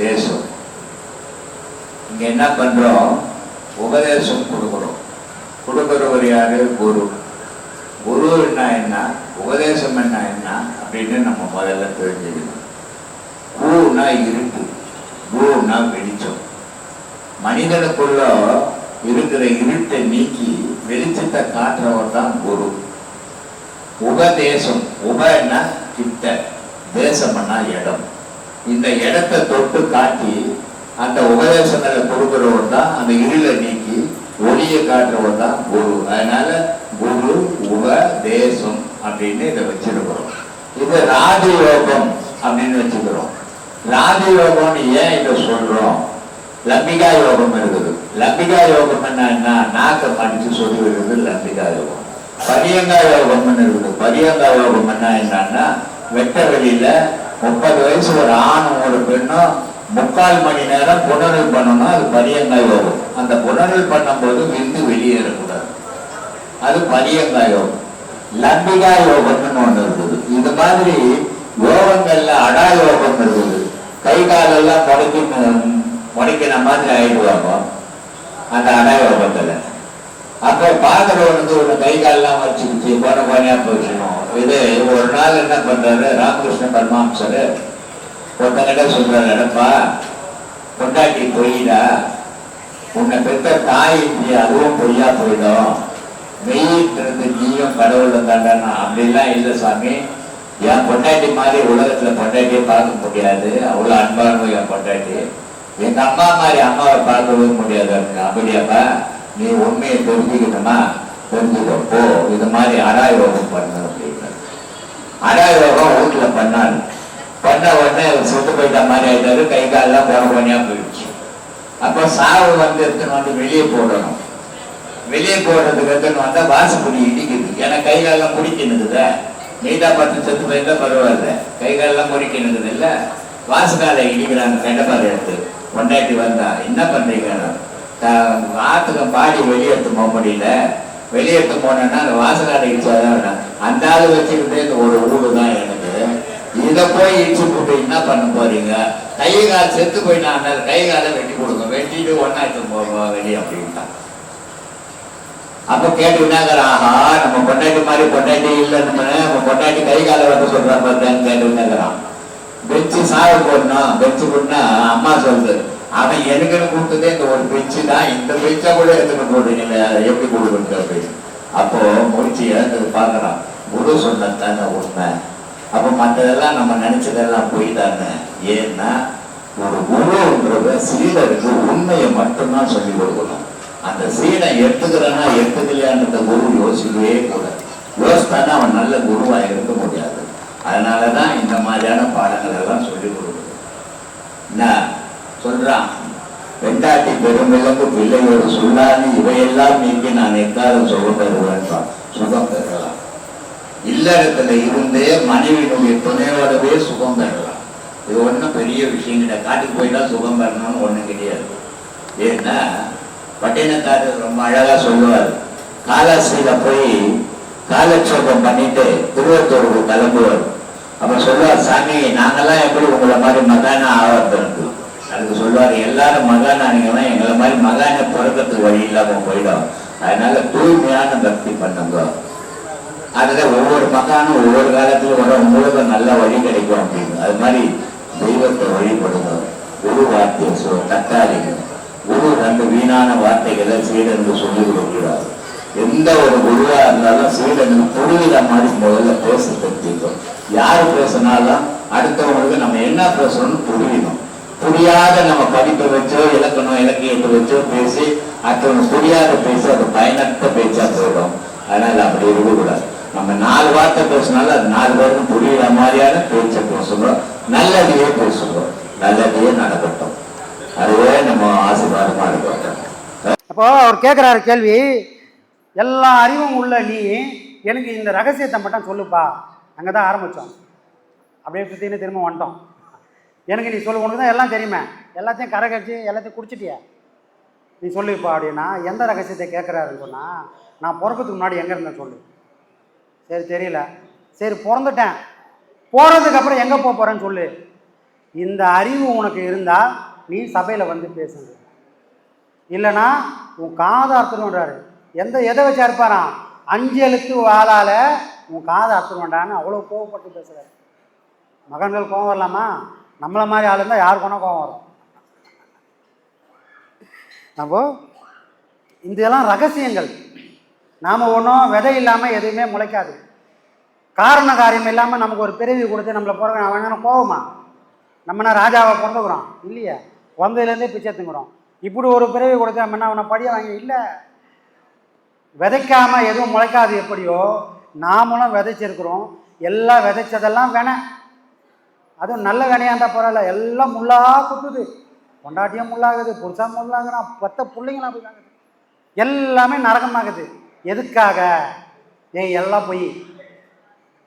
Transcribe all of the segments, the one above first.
தேசம் இங்க என்ன பண்றோம்? உபதேசம் கொடுக்குறோம் கொடுக்கிறவர் யாரு? குரு. குருன்னா என்ன உபதேசம் என்ன என்ன? அப்படின்னு நம்ம முதல்ல தெரிஞ்சுக்கணும். கூனா இருட்டு குருனா வெளிச்சம். மனிதனுக்குள்ள இருக்கிற இருட்டை நீக்கி வெளிச்சத்தை காட்டுறவர் தான் குரு. உபதேசம். உபன்னா கிட்ட. தேசம்னா இடம். இந்த இடத்தை தொட்டு காட்டி அந்த உபதேசங்களை கொடுக்கிறவன் தான் அந்த இருளை நீக்கி ஒளியை காட்டுறவன் தான் குரு. அதனால குரு உபதேசம் அப்படின்னு இதை வச்சிருக்கிறோம். இது ராஜயோகம் அப்படின்னு வச்சுக்கிறோம் ராஜயோகம்னு ஏன் இதை சொல்றோம்? லம்பிகா யோகம் இருக்குது. லம்பிகா யோகம் என்னன்னா என்ன? நாக்கை மடிச்சு சொல்லி விடுறது லம்பிகா யோகம். பரியங்கா யோகம்னு இருக்குது. பரியங்கா யோகம் என்ன என்னன்னா வெட்ட வெளியில முப்பது வயசு ஒரு ஆணும் ஒரு பெண்ணும் முக்கால் மணி நேரம் புனரல் பண்ணணும் அது பரியங்காய் யோகம் அந்த புனரல் பண்ணும்போது விந்து வெளியேறக்கூடாது. அது பரியங்காய் யோகம் லம்பிகா யோகம்னு ஒன்று இருக்குது. இது மாதிரி யோகங்கள்ல அடா யோகம் இருக்குது. கை காலெல்லாம் முடக்கி முடக்கின மாதிரி ஆயிடுவாங்க. அந்த அடா யோகத்தில். அப்போ பார்க்குறவனுக்கு ஒன்று கை காலெல்லாம் வச்சுக்கிச்சு. போன போனியா போயிடணும் இது ஒரு நாள் என்ன பண்றாரு? ராமகிருஷ்ண பரமாம்சர் ஒருத்தங்கிட்ட சொல்றாரு எடப்பா பொண்டாட்டி பொய்டா. உன்னை பெற்ற தாய் இப்படி அதுவும் பொய்யா போயிடும். மெய்யிட்டிருந்து நீயும் கடவுளும் தாண்டானா அப்படிலாம் இல்லை சாமி. என் பொண்டாட்டி மாதிரி உலகத்துல பொண்டாட்டியை பார்க்க முடியாது. அவ்வளவு அன்பானவங்க என் பொண்டாட்டி. எங்க அம்மா மாதிரி அம்மாவை பார்க்கவும் முடியாது. அப்படியாப்பா நீ உண்மையை தெரிஞ்சுக்கணுமா தெரிஞ்சுக்கப்போ இது மாதிரி அராயோகம் பண்ணணும். அப்படின்னு அராயோகம் வீட்டுல பண்ணாரு பண்ண உடனே சொத்து போயிட்ட மாதிரி ஆயிட்டாரு கை காலெல்லாம் போன பண்ணியா போயிடுச்சு. அப்போ சாவு வந்து எடுத்துன்னு வந்து வெளியே போடணும். வெளியே போடுறதுக்கு எடுத்துன்னு வந்தா வாசப்படி இடிக்குது. ஏன்னா கை காலெல்லாம் முடிக்கணுக்குதே நீட்டா பார்த்து செத்து போயிருந்தா பரவாயில்ல. கை காலெல்லாம் முடிக்கணுக்குது இல்ல. வாசக்காலை இடிக்கிறாங்க கெண்டப்பாறை எடுத்து. கொண்டாட்டி வந்தா என்ன பண்றீங்க? ஆத்துக்கு பாடி வெளியே எடுத்து போக முடியல. வெளியேற்ற எடுத்து போனேன்னா அந்த வாசக்காலை இடிச்சாதான் வேணும். அந்த ஆள் வச்சுக்கிட்டே இந்த ஒரு ஊடு தான் எனக்கு. இதை போய் இடிச்சு போட்டு என்ன பண்ண போறீங்க? கை கால் செத்து போய் நான் கை காலை வெட்டி கொடுங்க. வெட்டிட்டு ஒன்னா எடுத்து போவோம் வெளியே அப்படின்ட்டான். அப்ப கேட்டு விநாயகர் ஆஹா நம்ம பொண்டாட்டி மாதிரி பொண்டாட்டி இல்லைன்னு நம்ம. பொண்டாட்டி கை காலை வந்து சொல்றா பார்த்தேன்னு கேட்டு விநாயகரான் பெஞ்சு சாவு போடணும். பெஞ்சு போடனா அம்மா சொல்றது அவன் எனக்குன்னு கொடுத்ததே இந்த ஒரு பெஞ்சு தான். இந்த பெஞ்சா கூட எடுத்துட்டு போடுறீங்க எப்படி கொடுக்குறது அப்படின்னு அப்போ முடிச்சு இழந்தது பார்க்கறான். குரு சொன்னதான உண்மை. அப்போ மற்றதெல்லாம் நம்ம நினைச்சதெல்லாம் போய் தானே ஏன்னா ஒரு குருன்றத சீடருக்கு உண்மையை மட்டும்தான் சொல்லி கொடுக்கணும். அந்த சீடை எடுத்துக்கிறானா எடுத்துக்கலையான்றத குரு யோசிக்கவே கூடாது யோசித்தானா அவன் நல்ல குருவா இருக்க முடியாது. அதனாலதான் இந்த மாதிரியான பாடங்கள் எல்லாம் சொல்லி கொடுக்கணும். என்ன? சொல்றான். வெண்டாட்டி பெருமிழந்து பிள்ளையோடு சொல்லாது இவையெல்லாம் நீக்கி நான் எக்காலம் சுகம் பெறுவேன் சுகம் பெறலாம் இல்லறத்துல இருந்தே மனைவியினுடைய துணையோடவே சுகம் பெறலாம் இது ஒண்ணும் பெரிய விஷயம் கிடையாது. காட்டுக்கு போயிட்டா சுகம் பெறணும்னு ஒண்ணும் கிடையாது. ஏன்னா பட்டினக்காரர் ரொம்ப அழகா சொல்லுவார். காலாஸ்திரியில போய் காலட்சேபம் பண்ணிட்டு திருவத்தூருக்கு கிளம்புவார். அப்ப சொல்லுவார் சாமி நாங்கெல்லாம் எப்படி உங்களை மாதிரி மகானா ஆவறது அதுக்கு சொல்லுவார் எல்லாரும் மகானா எங்களை மாதிரி மகான பிறக்கிறதுக்கு வழி இல்லாம போயிடும். அதனால தூய்மையான பக்தி பண்ணுங்க. அதுல ஒவ்வொரு மகானும் ஒவ்வொரு காலத்துல வர உங்களுக்கு நல்ல வழி கிடைக்கும் அப்படின்னு. அது மாதிரி தெய்வத்தை வழிபடுங்க. குரு வார்த்தை சொ தக்காளிங்க குரு ரெண்டு வீணான வார்த்தைகளை சீடனுக்கு சொல்லி கொடுக்கிறார். எந்த ஒரு குருவா இருந்தாலும் சீடனுக்கு புரியுற மாதிரி முதல்ல பேச தெரிஞ்சுக்கும் யாரு பேசினாலும் அடுத்தவங்களுக்கு நம்ம என்ன பேசணும்னு புரியணும். புரியாத நம்ம படிப்பை வச்சோ இலக்கணம் இலக்கியத்தை வச்சோ பேசி அடுத்தவங்க புரியாத பேசி அது பயனற்ற பேச்சா போயிடும். அதனால அப்படி இருக்கக்கூடாது. நம்ம நாலு வார்த்தை பேசினாலும் அது நாலு பேருக்கும் புரியுற மாதிரியான பேச்சை பேசுகிறோம் நல்லதையே பேசுகிறோம் நல்லதையே நடக்கட்டும். அதுவே நம்ம ஆசீர்வாதமா இருக்கட்டும். அப்போ அவர் கேட்குறாரு கேள்வி எல்லா அறிவும் உள்ள நீ எனக்கு இந்த ரகசியத்தை மட்டும் சொல்லுப்பா. அங்கே தான் ஆரம்பித்தோம் அப்படியே சுற்றின்னு திரும்ப வந்துட்டோம். எனக்கு நீ சொல்லு உனக்கு தான் எல்லாம் தெரியுமே. எல்லாத்தையும் கரை கழிச்சு எல்லாத்தையும் குடிச்சிட்டியா. நீ சொல்லுப்பா அப்படின்னா எந்த ரகசியத்தை கேட்குறாருன்னு சொன்னால் நான் பிறக்கிறதுக்கு முன்னாடி எங்கே இருந்தேன் சொல்லு. சரி தெரியல. சரி பிறந்துட்டேன். போகிறதுக்கப்புறம் எங்கே போக போகிறேன்னு சொல்லு. இந்த அறிவு உனக்கு இருந்தால் நீ சபையில் வந்து பேசுங்க. இல்லைன்னா உன் காதை அர்த்தணுன்றாரு எந்த எதை வச்சு அறுப்பாராம்? அஞ்சு எழுத்து வாளால் உன் காதை அறுத்துருவண்டான்னு அவ்வளோ கோவப்பட்டு பேசுகிறாரு மகன்கள் கோவம் வரலாமா? நம்மளை மாதிரி ஆள் இருந்தால் யாருக்கு வேணால் கோவம் வரும். அப்போ இதெல்லாம் ரகசியங்கள். நாம் ஒன்றும் விதை இல்லாமல் எதுவுமே முளைக்காது. காரண காரியம் இல்லாமல் நமக்கு ஒரு பிறவி கொடுத்து நம்மளை பிறகு அவன் என்ன கோவமா? நம்ம என்ன ராஜாவை பிறந்துக்கிறோம்? இல்லையே. வந்ததுலேருந்தே பிச்சை எடுத்துக்கிறோம். இப்படி ஒரு பிறவி கொடுத்து நம்ம என்ன அவனை படிய வாங்கி இல்லை. விதைக்காமல் எதுவும் முளைக்காது எப்படியோ? நாமளும் விதைச்சிருக்கிறோம். எல்லாம் விதைச்சதெல்லாம் வேணாம் அதுவும் நல்ல வினையாக இருந்தால் பரவாயில்ல. எல்லாம் முள்ளா குத்துது. பொண்டாட்டியும் முள்ளாகுது புருஷா முள்ளாகுறான் பத்த பிள்ளைங்களாம் போய் எல்லாமே நரகமாகுது. எதுக்காக? ஏய் எல்லாம் போய்.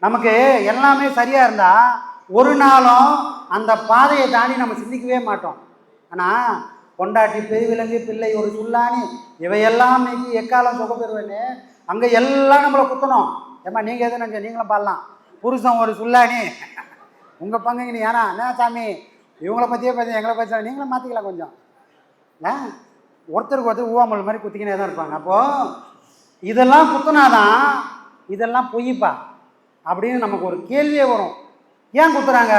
நமக்கு எல்லாமே சரியாக இருந்தால் ஒரு நாளும் அந்த பாதையை தாண்டி நம்ம சிந்திக்கவே மாட்டோம். ஆனால் பொண்டாட்டி பெருவிலங்கு பிள்ளை ஒரு சுல்லானி இவையெல்லாம் நீக்கி எக்காலம் சுக பெறுவேன்னு அங்கே எல்லாம் நம்மளை குத்தணும். ஏம்மா நீங்கள் எது நினச்ச நீங்களும் பாடலாம். புருஷன் ஒரு சுல்லானி உங்கள் பங்குங்க நீ ஏன்னா என்ன சாமி? இவங்கள பற்றியே பற்றி எங்களை பற்றி நீங்களும் மாற்றிக்கலாம் கொஞ்சம். ஒருத்தருக்கு ஒருத்தர் ஊவாமல் மாதிரி குத்திக்கினே தான் இருப்பாங்க. அப்போது இதெல்லாம் குத்துனாதான் இதெல்லாம் பொய்ப்பா? அப்படின்னு நமக்கு ஒரு கேள்வியே வரும். ஏன் குத்துறாங்க?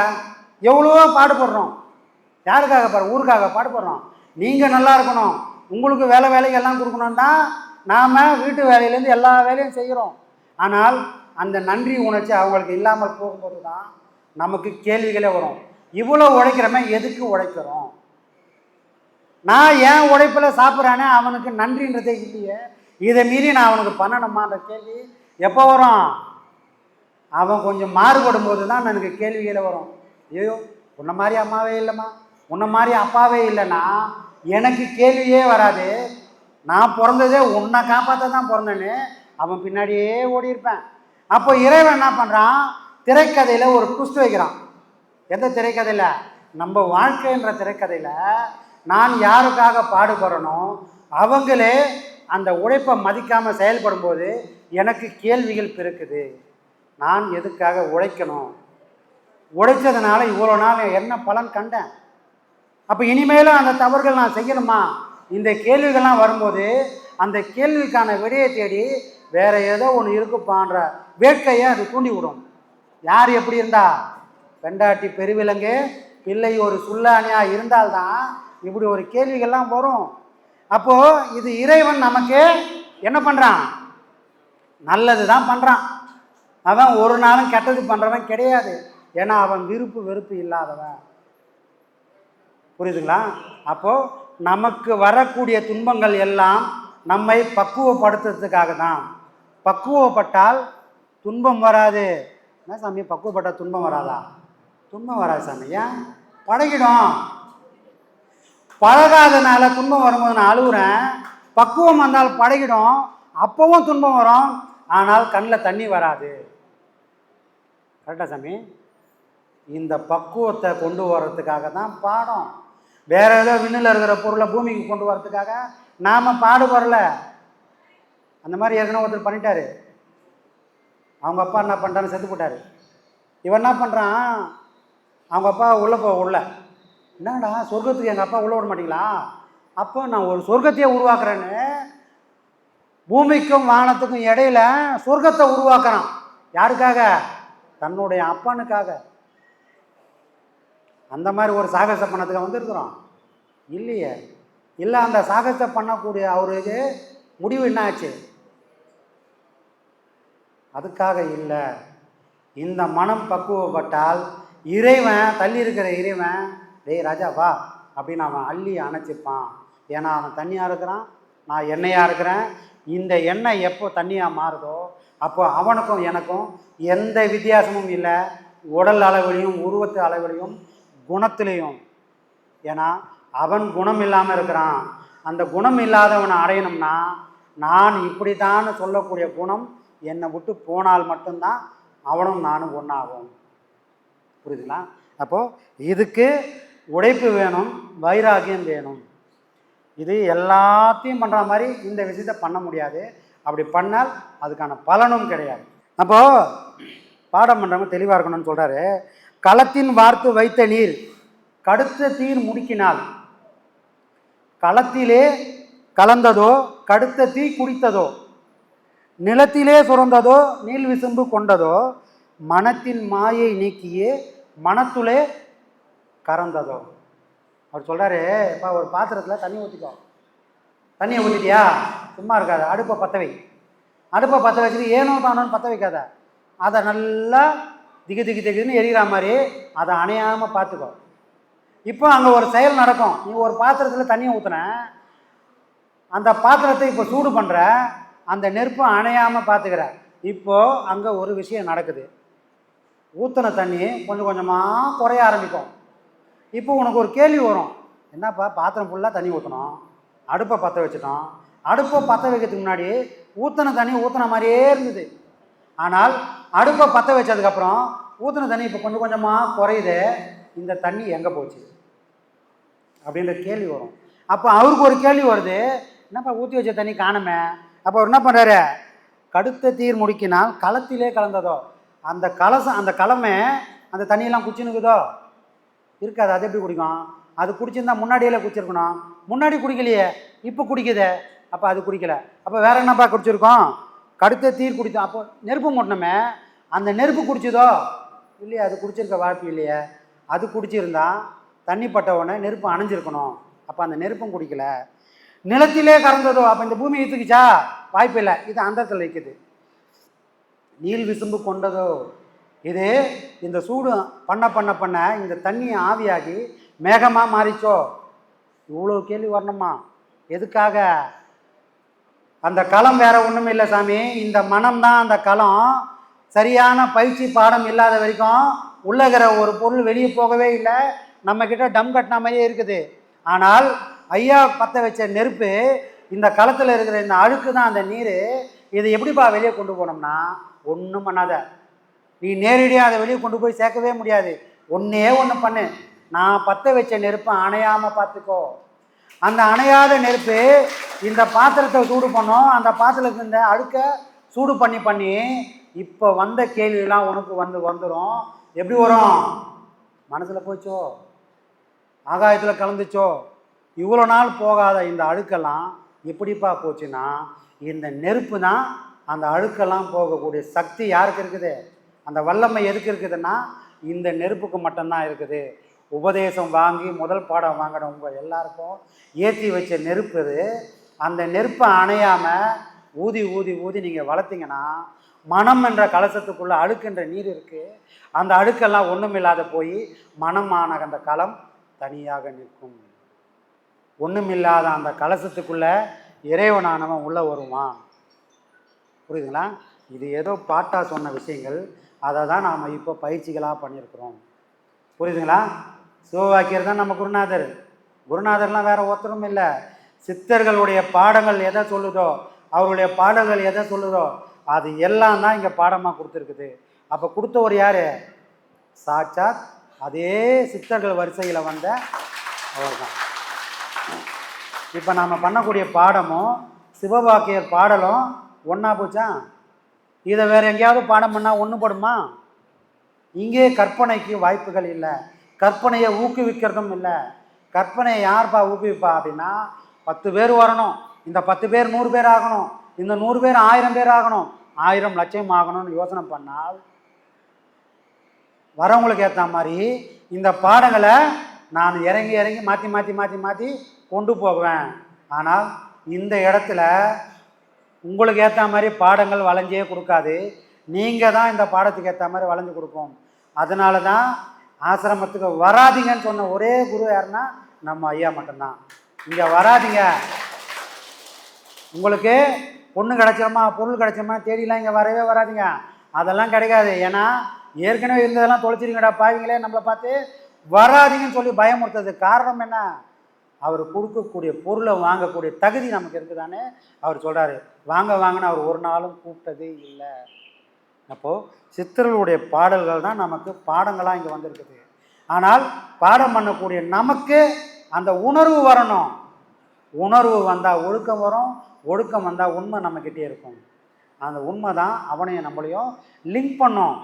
எவ்வளவோ பாடுபடுறோம் யாருக்காக பாரு ஊருக்காக பாடுபடுறோம் நீங்கள் நல்லா இருக்கணும். உங்களுக்கு வேலை வேலைக்கு எல்லாம் கொடுக்கணும்னா நாம் வீட்டு வேலையிலேருந்து எல்லா வேலையும் செய்கிறோம். ஆனால் அந்த நன்றி உணர்ச்சி அவங்களுக்கு இல்லாமல் போகும்போது தான் நமக்கு கேள்விகளே வரும். இவ்வளோ உழைக்கிறமே எதுக்கு உழைக்கிறோம்? நான் ஏன் உழைப்பில் சாப்பிட்றானே அவனுக்கு நன்றின்றதே இல்லையே. இதை மீறி நான் அவனுக்கு பண்ணணுமான்ற கேள்வி எப்போ வரும்? அவன் கொஞ்சம் மாறுபடும் போது தான் எனக்கு கேள்விகளை வரும். ஐயோ உன்னை மாதிரி அம்மாவே இல்லைம்மா. உன்னை மாதிரி அப்பாவே இல்லைன்னா எனக்கு கேள்வியே வராது. நான் பிறந்ததே உன்னை காப்பாற்ற தான் பிறந்தேன்னு அவன் பின்னாடியே ஓடியிருப்பேன். அப்போ இறைவன் என்ன பண்ணுறான் திரைக்கதையில் ஒரு ட்விஸ்ட் வைக்கிறான். எந்த திரைக்கதையில்? நம்ம வாழ்க்கைன்ற திரைக்கதையில் நான் யாருக்காக பாடுபடுறனோ அவங்களே அந்த உழைப்பை மதிக்காமல் செயல்படும்போது எனக்கு கேள்விகள் பிறக்குது. நான் எதுக்காக உழைக்கணும்? உழைச்சதுனால இவ்வளோ நாள் என்ன பலன் கண்டேன்? அப்போ இனிமேலும் அந்த தவறுகள் நான் செய்யணுமா? இந்த கேள்விகள்லாம் வரும்போது அந்த கேள்விக்கான விடையை தேடி வேற ஏதோ ஒன்று இருக்குப்பான்ற வேட்கையை அது தூண்டி விடும் யார் எப்படி இருந்தா? பெண்டாட்டி பெருவிலங்கு பிள்ளை ஒரு சுல்லானியாக இருந்தால்தான் இப்படி ஒரு கேள்விகள்லாம் வரும். அப்போ இது இறைவன் நமக்கு என்ன பண்ணுறான் நல்லது தான் பண்ணுறான் அவன் ஒரு நாளும் கெட்டது பண்ணுறவன் கிடையாது. ஏன்னா அவன் விருப்பு வெறுப்பு இல்லாதவன். புரியுதுங்களா? அப்போது நமக்கு வரக்கூடிய துன்பங்கள் எல்லாம் நம்மை பக்குவப்படுத்துறதுக்காக தான் பக்குவப்பட்டால் துன்பம் வராது. என்ன சாமி பக்குவப்பட்டால் துன்பம் வராதா? துன்பம் வராது சாமி. ஏன்? பழகிடும். பழகாதனால துன்பம் வரும்போது நான் அழுகுறேன். பக்குவம் வந்தால் பழகிடும். அப்பவும் துன்பம் வரும். ஆனால் கண்ணில் தண்ணி வராது. கரெக்டா சாமி? இந்த பக்குவத்தை கொண்டு வர்றதுக்காக தான் பாடம். வேற ஏதோ விண்ணில் இருக்கிற பொருளை பூமிக்கு கொண்டு வர்றதுக்காக நாம் பாடுபடல. அந்த மாதிரி ஏற்கனவே ஒருத்தர் பண்ணிட்டாரு. அவங்க அப்பா என்ன பண்ணுறான்னு செத்து போட்டார். இவன் என்ன பண்ணுறான் அவங்க அப்பா உள்ளே போ உள்ள. என்னடா சொர்க்கத்துக்கு எங்கள் அப்பா உள்ளே விட மாட்டீங்களா? அப்போ நான் ஒரு சொர்க்கத்தையே உருவாக்குறேன்னு பூமிக்கும் வானத்துக்கும் இடையில சொர்க்கத்தை உருவாக்குறான். யாருக்காக? தன்னுடைய அப்பனுக்காக. அந்த மாதிரி ஒரு சாகச பண்ணத்துக்கு வந்திருக்கிறோம் இல்லையே. இல்லை அந்த சாகசத்தை பண்ணக்கூடிய அவருக்கு முடிவு என்ன ஆச்சு அதுக்காக இல்லை. இந்த மனம் பக்குவப்பட்டால் இறைவன் தள்ளி இருக்கிற இறைவன் டேய் ராஜா வா அப்படின்னு அவன் அள்ளி அணைச்சிப்பான் ஏன்னா அவன் தண்ணியாக இருக்கிறான் நான் எண்ணெயாக இருக்கிறேன். இந்த எண்ணெய் எப்போ தண்ணியாக மாறுதோ அப்போ அவனுக்கும் எனக்கும் எந்த வித்தியாசமும் இல்லை. உடல் அளவிலையும் உருவத்து அளவிலையும் குணத்திலையும். ஏன்னா அவன் குணம் இல்லாமல் இருக்கிறான். அந்த குணம் இல்லாதவனை அடையணும்னா நான் இப்படித்தான்னு சொல்லக்கூடிய குணம் என்னை விட்டு போனால் மட்டும்தான் அவனும் நானும் ஒன்றாகும் புரியுதுங்களா? அப்போது இதுக்கு உழைப்பு வேணும் வைராகியம் வேணும். இது எல்லாத்தையும் பண்ணுற மாதிரி இந்த விஷயத்தை பண்ண முடியாது. அப்படி பண்ணால் அதுக்கான பலனும் கிடையாது. அப்போது பாடம் பண்ணுறவங்க தெளிவாக இருக்கணும்னு சொல்கிறாரு களத்தின் வார்த்து வைத்த நீர் கடுத்த தீர் முடுக்கினால். களத்திலே கலந்ததோ கடுத்த தீ குடித்ததோ நிலத்திலே சுரந்ததோ நீள் விசும்பு கொண்டதோ மனத்தின் மாயை நீக்கியே மனத்துளே கறந்ததோ. அவர் சொல்கிறாரு இப்போ ஒரு பாத்திரத்தில் தண்ணி ஊற்றிக்கோ தண்ணியை ஊற்றிட்டியா சும்மா இருக்காது. அடுப்பை பற்ற வை. அடுப்பை பற்ற வச்சுட்டு ஏனோ தானோன்னு பற்ற வைக்காத. அதை நல்லா திகு திகு திகுன்னு எரிகிற மாதிரி அதை அணையாமல் பார்த்துக்கோ. இப்போ அங்கே ஒரு செயல் நடக்கும். நீ ஒரு பாத்திரத்தில் தண்ணியை ஊற்றுன அந்த பாத்திரத்தை இப்போ சூடு பண்ணுற அந்த நெருப்பை அணையாமல் பார்த்துக்கிறார் இப்போது அங்கே ஒரு விஷயம் நடக்குது. ஊற்றின தண்ணி கொஞ்சம் கொஞ்சமாக குறைய ஆரம்பிக்கும். இப்போ உனக்கு ஒரு கேள்வி வரும். என்னப்பா பாத்திரம் ஃபுல்லாக தண்ணி ஊற்றணும் அடுப்பை பற்ற வச்சுட்டோம். அடுப்பை பற்ற வைக்கிறதுக்கு முன்னாடி ஊற்றின தண்ணி ஊற்றின மாதிரியே இருந்தது. ஆனால் அடுப்பை பற்ற வச்சதுக்கப்புறம் ஊற்றின தண்ணி இப்போ கொஞ்சம் கொஞ்சமாக குறையுது இந்த தண்ணி எங்கே போச்சு? அப்படின்ற கேள்வி வரும். அப்போ அவருக்கு ஒரு கேள்வி வருது. என்னப்பா ஊற்றி வச்ச தண்ணி காணுமே? அப்போ அவர் என்ன பண்ணுறாரு கடுத்த தீர் முடிக்கினால் களத்திலே கலந்ததோ? அந்த கலசம் அந்த கலமை அந்த தண்ணியெல்லாம் குச்சினுக்குதோ இருக்காது. அது எப்படி குடிக்கும்? அது குடிச்சிருந்தா முன்னாடியில குடிச்சிருக்கணும். முன்னாடி குடிக்கலையே. இப்போ குடிக்குதே. அப்போ அது குடிக்கல. அப்போ வேற என்னப்பா குடிச்சிருக்கோம்? கடுத்த தீர் குடித்தோம் அப்போ நெருப்பு மூட்டினோமே அந்த நெருப்பு குடிச்சதோ? இல்லையே அது குடிச்சிருக்க வாய்ப்பு இல்லையே. அது குடிச்சிருந்தா தண்ணி பட்ட உடனே நெருப்பு அணைஞ்சிருக்கணும். அப்போ அந்த நெருப்பும் குடிக்கல. நிலத்திலே கறந்ததோ அப்போ இந்த பூமி இழுத்துக்குச்சா வாய்ப்பு இல்லை. இது அந்தத்தில் வைக்குது நீள் விசும்பு கொண்டதோ இது இந்த சூடு பண்ண பண்ண பண்ண இந்த தண்ணி ஆவியாகி மேகமாக மாறிச்சோ? இவ்வளோ கேள்வி வரணுமா? எதுக்காக? அந்த களம் வேற ஒன்றும் இல்லை சாமி. இந்த மனம் தான் அந்த களம். சரியான பயிற்சி பாடம் இல்லாத வரைக்கும் உள்ளகிற ஒரு பொருள் வெளியே போகவே இல்லை. நம்மக்கிட்ட டம் கட்டின மாதிரியே இருக்குது. ஆனால் ஐயா பற்ற வச்ச நெருப்பு இந்த களத்தில் இருக்கிற இந்த அழுக்கு தான் அந்த நீர். இதை எப்படிப்பா வெளியே கொண்டு போனோம்னா ஒன்றும் பண்ணாத. நீ நேரடியாக அதை வெளியே கொண்டு போய் சேர்க்கவே முடியாது. ஒன்றே ஒன்று பண்ணு. நான் பற்ற வச்ச நெருப்பை அணையாமல் பார்த்துக்கோ. அந்த அணையாத நெருப்பு இந்த பாத்திரத்தை சூடு பண்ணோம். அந்த பாத்திரத்துக்கு இந்த அழுக்க சூடு பண்ணி பண்ணி இப்போ வந்த கேள்வியெல்லாம் உனக்கு வந்து வந்துடும் எப்படி வரும்? மனசில் போச்சோ? ஆகாயத்தில் கலந்துச்சோ? இவ்வளோ நாள் போகாத இந்த அழுக்கெல்லாம் எப்படிப்பா போச்சுன்னா இந்த நெருப்பு தான் அந்த அழுக்கெல்லாம் போகக்கூடிய சக்தி யாருக்கு இருக்குது? அந்த வல்லமை எதுக்கு இருக்குதுன்னா இந்த நெருப்புக்கு மட்டும்தான் இருக்குது. உபதேசம் வாங்கி முதல் பாடம் வாங்கின உங்கள் எல்லாருக்கும் ஏற்றி வச்ச நெருப்பு இது. அந்த நெருப்பை அணையாமல் ஊதி ஊதி ஊதி நீங்கள் வளர்த்திங்கன்னா மனம் என்ற கலசத்துக்குள்ளே அழுக்குன்ற நீர் இருக்குது அந்த அழுக்கெல்லாம் ஒன்றுமில்லாத போய் மனமான அந்த களம் தனியாக நிற்கும். ஒன்றுமில்லாத அந்த கலசத்துக்குள்ளே இறைவனானவன் உள்ளே வருவான். புரியுதுங்களா? இது ஏதோ பாட்டாக சொன்ன விஷயங்கள். அதை தான் நாம் இப்போ பயிற்சிகளாக பண்ணியிருக்கிறோம். புரியுதுங்களா? சிவவாக்கியர் தான் நம்ம குருநாதர். குருநாதர்லாம் வேறு ஒருத்தரும் இல்லை. சித்தர்களுடைய பாடங்கள் எதை சொல்லுதோ அவருடைய பாடங்கள் எதை சொல்லுதோ அது எல்லாம் தான் இங்கே பாடமாக கொடுத்துருக்குது. அப்போ கொடுத்தவர் யார்? சாட்சாத். அதே சித்தர்கள் வரிசையில் வந்த அவர் தான் இப்போ நாம் பண்ணக்கூடிய பாடமும் சிவபாக்கியர் பாடலும் ஒன்றா போச்சா? இதை வேறு எங்கேயாவது பாடம் பண்ணால் ஒன்று படுமா? இங்கே கற்பனைக்கு வாய்ப்புகள் இல்லை. கற்பனையை ஊக்குவிக்கிறதும் இல்லை. கற்பனையை யார்ப்பா ஊக்குவிப்பா அப்படின்னா பத்து பேர் வரணும். இந்த பத்து பேர் நூறு பேர் ஆகணும். இந்த நூறு பேர் ஆயிரம் பேர் ஆகணும். ஆயிரம் லட்சம் ஆகணும்னு யோசனை பண்ணால் வரவங்களுக்கு ஏற்ற மாதிரி இந்த பாடங்களை நான் இறங்கி இறங்கி மாற்றி மாற்றி மாற்றி மாற்றி கொண்டு போவேன். ஆனால் இந்த இடத்துல உங்களுக்கு ஏற்ற மாதிரி பாடங்கள் வளைஞ்சே கொடுக்காது. நீங்கள் தான் இந்த பாடத்துக்கு ஏற்ற மாதிரி வளைஞ்சு கொடுப்போம். அதனால தான் ஆசிரமத்துக்கு வராதீங்கன்னு சொன்ன ஒரே குரு யாருன்னா நம்ம ஐயா மட்டும்தான். இங்கே வராதீங்க. உங்களுக்கு பொண்ணு கிடைச்சிருமா பொருள் கிடைச்சிருமா தேடிலாம் இங்கே வரவே வராதீங்க. அதெல்லாம் கிடைக்காது. ஏன்னா ஏற்கனவே இருந்ததெல்லாம் தொலைச்சிருங்கடா பாவீங்களே நம்மளை பார்த்து. வராதீங்கன்னு சொல்லி பயமுறுத்துறது காரணம் என்ன? அவர் கொடுக்கக்கூடிய பொருளை வாங்கக்கூடிய தகுதி நமக்கு இருக்குதானே அவர் சொல்கிறாரு வாங்க வாங்கன்னு அவர் ஒரு நாளும் கூப்பிட்டதே இல்லை. அப்போது சித்தர்களுடைய பாடல்கள் தான் நமக்கு பாடங்களாக இங்கே வந்திருக்குது. ஆனால் பாடம் பண்ணக்கூடிய நமக்கு அந்த உணர்வு வரணும். உணர்வு வந்தால் ஒழுக்கம் வரும் ஒழுக்கம் வந்தால் உண்மை நம்மக்கிட்டே இருக்கும். அந்த உண்மை தான் அவனையும் நம்மளையும் லிங்க் பண்ணும்.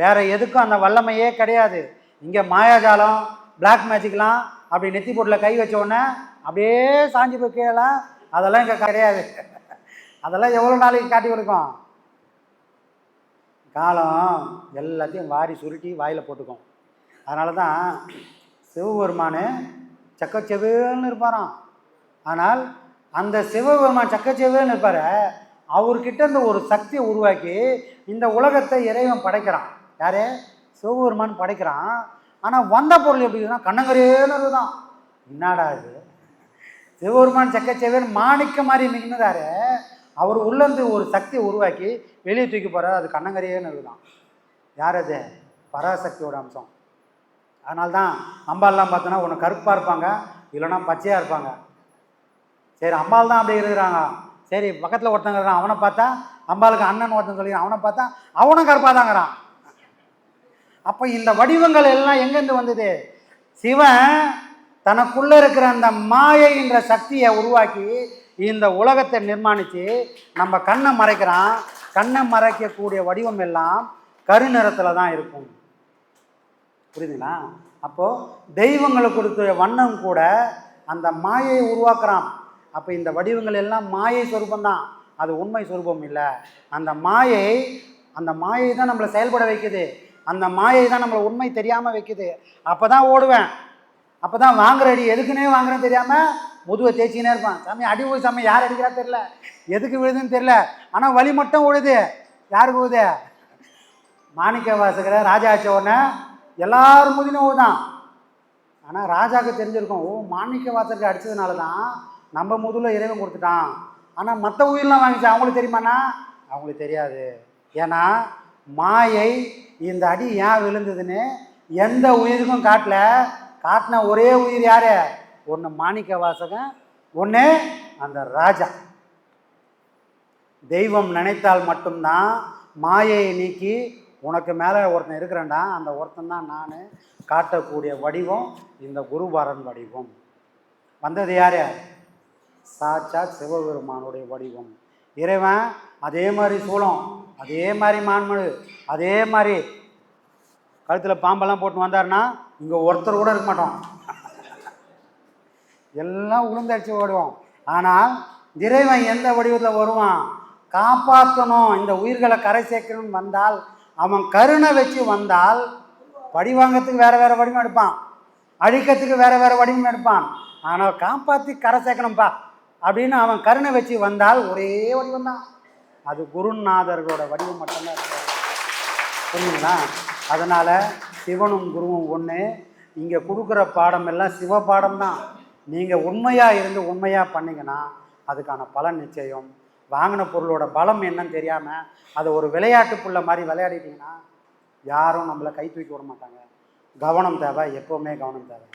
வேறு எதுக்கும் அந்த வல்லமையே கிடையாது. இங்கே மாயாஜாலம் பிளாக் மேஜிக்லாம் அப்படி நெத்தி போட்டில் கை வச்சோடனே அப்படியே சாஞ்சி போய் கீழே அதெல்லாம் இங்கே கிடையாது. அதெல்லாம் எவ்வளோ நாளைக்கு காட்டி கொடுக்கும்? காலம் எல்லாத்தையும் வாரி சுருட்டி வாயில் போட்டுக்கும். அதனால தான் சிவபெருமான் சக்கச்செவேல்னு இருப்பாராம். ஆனால் அந்த சிவபெருமான் சக்கச்செவேல்னு இருப்பார் அவர்கிட்ட இந்த ஒரு சக்தியை உருவாக்கி இந்த உலகத்தை இறைவன் படைக்கிறான். யார்? சிவபெருமான் படைக்கிறான். ஆனால் வந்த பொருள் எப்படி இருக்குன்னா கண்ணங்கரேன்னு தான் என்னடா இது? சிவபெருமான் சக்கச்செவேல் மாணிக்க மாதிரி நின்றுறாரு அவர் உள்ளேருந்து ஒரு சக்தியை உருவாக்கி வெளியே தூக்கி போகிறார் அது கண்ணங்கரையேன்னு இருக்குதான் யார் அது? பராசக்தியோட அம்சம். அதனால்தான் அம்பாள்லாம் பார்த்தோன்னா ஒன்று கருப்பாக இருப்பாங்க இல்லைன்னா பச்சையாக இருப்பாங்க. சரி அம்பாள் தான் அப்படி இருக்கிறாங்க. சரி பக்கத்தில் ஒருத்தங்க இருக்கிறான் அவனை பார்த்தா அம்பாளுக்கு அண்ணன் ஒருத்தன் சொல்லி அவனை பார்த்தா அவனும் கருப்பாக தாங்கிறான் அப்போ இந்த வடிவங்கள் எல்லாம் எங்கேருந்து வந்தது? சிவன் தனக்குள்ளே இருக்கிற அந்த மாயைன்ற சக்தியை உருவாக்கி இந்த உலகத்தை நிர்மாணித்து நம்ம கண்ணை மறைக்கிறான். கண்ணை மறைக்கக்கூடிய வடிவம் எல்லாம் கருநிறத்தில் தான் இருக்கும். புரியுதுங்களா? அப்போது தெய்வங்களை கொடுத்த வண்ணம் கூட அந்த மாயையை உருவாக்குறான். அப்போ இந்த வடிவங்கள் எல்லாம் மாயை சொரூபந்தான் அது உண்மை சொரூபம் இல்லை. அந்த மாயை அந்த மாயை தான் நம்மளை செயல்பட வைக்குது. அந்த மாயை தான் நம்மளை உண்மை தெரியாமல் வைக்குது. அப்போ தான் ஓடுவேன். அப்போ தான் வாங்குற அடி எதுக்குன்னே வாங்குறேன்னு தெரியாமல் முதுவை தேய்ச்சினே இருப்பான். சாமி அடி போய் சாமி யார் அடிக்கிறா தெரில எதுக்கு விழுதுன்னு தெரில ஆனால் வலி மட்டும் விழுது யாருக்கு விழுது மாணிக்க வாசகரை ராஜா ஆச்ச உடனே எல்லாரும் முதினும் விழுதான் ஆனால் ராஜாவுக்கு தெரிஞ்சிருக்கும் ஓ மாணிக்க வாசகருக்கு அடித்ததுனால தான் நம்ம முதுல இறைவன் கொடுத்துட்டான். ஆனால் மற்ற உயிரெலாம் வாங்கிச்சு? அவங்களுக்கு தெரியுமாண்ணா? அவங்களுக்கு தெரியாது. ஏன்னா மாயை இந்த அடி ஏன் விழுந்ததுன்னு எந்த உயிருக்கும் காட்டல. காட்டின ஒரே உயிர் யார்? ஒன்று மாணிக்க வாசகன் ஒன்று அந்த ராஜா. தெய்வம் நினைத்தால் மட்டும்தான் மாயையை நீக்கி உனக்கு மேலே ஒருத்தன் இருக்கிறேன்டா அந்த ஒருத்தன் தான் நான் காட்டக்கூடிய வடிவம் இந்த குருபரன் வடிவம். வந்தது யார்? சாட்சாத் சிவபெருமானுடைய வடிவம். இறைவன் அதே மாதிரி சூழம் அதே மாதிரி மான்மழு அதே மாதிரி கழுத்தில் பாம்பெல்லாம் போட்டு வந்தாருன்னா இங்கே ஒருத்தர் கூட இருக்க மாட்டோம். எல்லாம் உளுந்தடிச்சு ஓடுவோம். ஆனால் இறைவன் எந்த வடிவத்தில் வருவான்? காப்பாற்றணும் இந்த உயிர்களை கரை சேர்க்கணும்னு வந்தால் அவன் கருணை வச்சு வந்தால் படி வேறு வேறு வடிவம் எடுப்பான். அழிக்கிறதுக்கு வேறு வேறு வடிவம் எடுப்பான். ஆனால் காப்பாற்றி கரை சேர்க்கணும்ப்பா அப்படின்னு அவன் கருணை வச்சு வந்தால் ஒரே வடிவம் தான் அது குருநாதர்களோட வடிவம் மட்டும்தான் இருக்கிறது புரியுங்களா அதனால் சிவனும் குருவும் ஒன்று இங்கே கொடுக்குற பாடம் எல்லாம் சிவ பாடம் தான். நீங்கள் உண்மையாக இருந்து உண்மையாக பண்ணிங்கன்னா அதுக்கான பலன் நிச்சயம். வாங்கின பொருளோட பலம் என்னன்னு தெரியாமல் அதை ஒரு விளையாட்டு புள்ள மாதிரி விளையாடிட்டீங்கன்னா யாரும் நம்மளை கை தூக்கி விட மாட்டாங்க. கவனம் தேவை எப்போவுமே கவனம் தேவை.